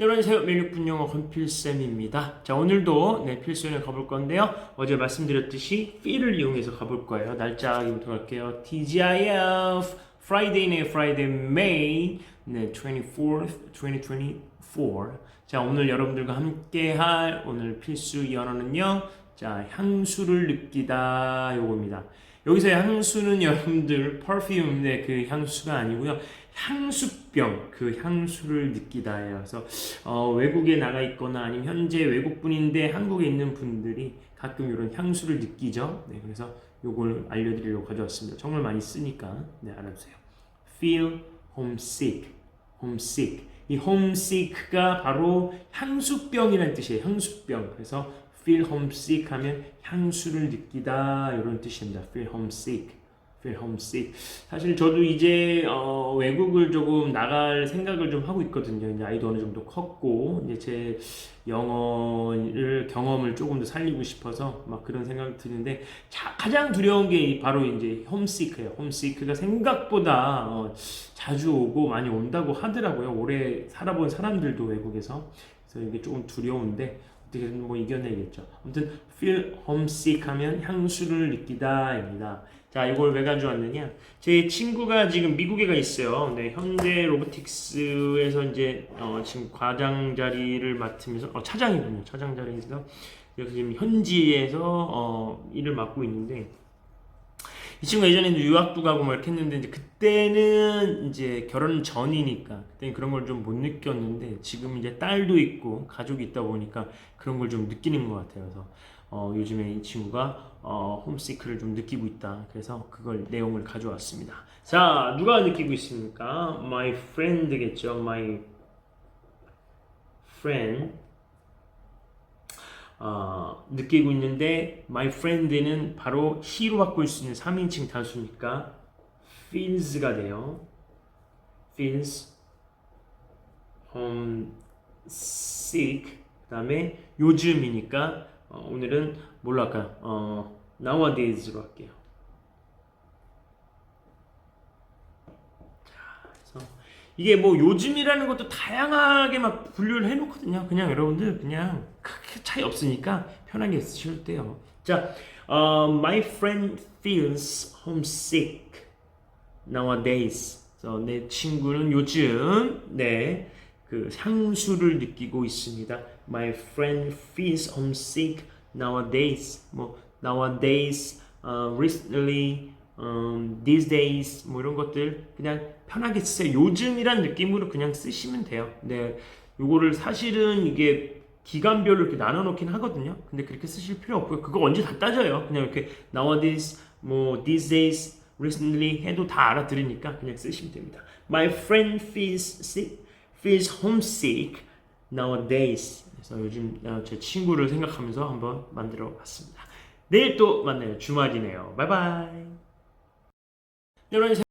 네, 안녕하세요. 매력분 영어 건필쌤입니다. 자, 오늘도 네, 필수연에 가볼 건데요. 어제 말씀드렸듯이 feel을 이용해서 가볼 거예요. 날짜부터 갈게요. TGIF, Friday네, Friday, May, 네, 24th, 2024. 자, 오늘 여러분들과 함께 할 오늘 필수 연어는요. 자, 향수를 느끼다 요겁니다. 여기서의 향수는 여러분들 perfume의 그 향수가 아니고요. 향수병 그 향수를 느끼다예요. 그래서 어, 외국에 나가 있거나 아니면 현재 외국 분인데 한국에 있는 분들이 가끔 이런 향수를 느끼죠. 네, 그래서 요걸 알려드리려고 가져왔습니다. 정말 많이 쓰니까 네 알아주세요. Feel homesick, homesick. 이 homesick가 바로 향수병이라는 뜻이에요. 향수병. 그래서 feel homesick 하면 향수를 느끼다 이런 뜻입니다. feel homesick. feel homesick. 사실 저도 이제 어, 외국을 조금 나갈 생각을 좀 하고 있거든요. 이제 아이도 어느 정도 컸고 이제 제 영어를 경험을 조금 더 살리고 싶어서 막 그런 생각이 드는데 자, 가장 두려운 게 바로 이제 홈시크예요. 홈시크가 생각보다 어, 자주 오고 많이 온다고 하더라고요. 오래 살아본 사람들도 외국에서 그래서 이게 조금 두려운데 어떻게든 뭐 이겨내겠죠. 아무튼 feel homesick 하면 향수를 느끼다입니다. 자, 이걸 왜 가져왔느냐? 제 친구가 지금 미국에 가 있어요. 네, 현대 로보틱스에서 이제 어, 지금 과장 자리를 맡으면서 어, 차장이군요. 차장 자리에서 지금 현지에서 어, 일을 맡고 있는데 이 친구가 예전에는 유학도 가고 뭐 이렇게 했는데 이제 그때는 이제 결혼 전이니까 그때는 그런 걸 좀 못 느꼈는데 지금 이제 딸도 있고 가족이 있다 보니까 그런 걸 좀 느끼는 것 같아요. 그래서 어, 요즘에 이 친구가 어, 홈시크를 좀 느끼고 있다. 그래서 그걸 내용을 가져왔습니다. 자, 누가 느끼고 있습니까? My friend겠죠. My friend. 어, 느끼고 있는데 my friend는 바로 he로 바꿀 수 있는 3인칭 단수니까 feels가 돼요. feels homesick 그 다음에 요즘이니까 어, 오늘은 뭘로 할까요? 어, nowadays로 할게요. 이게 뭐 요즘이라는 것도 다양하게 막 분류를 해놓거든요. 그냥 여러분들 그냥 차이 없으니까 편하게 쓰셔도 돼요. 자, 어, my friend feels homesick nowadays. 그래서 내 친구는 요즘 네. 그 향수를 느끼고 있습니다. My friend feels homesick nowadays. 뭐 nowadays, uh, recently, um, these days 뭐 이런 것들 그냥 편하게 쓰세요. 요즘이란 느낌으로 그냥 쓰시면 돼요. 네, 요거를 사실은 이게 기간별로 이렇게 나눠 놓긴 하거든요. 근데 그렇게 쓰실 필요 없고요. 그거 언제 다 따져요. 그냥 이렇게 nowadays, 뭐 these days, recently 해도 다 알아들으니까 그냥 쓰시면 됩니다. My friend feels sick, feels homesick nowadays. 그래서 요즘 어, 제 친구를 생각하면서 한번 만들어 봤습니다. 내일 또 만나요. 주말이네요. 바이바이. 여러분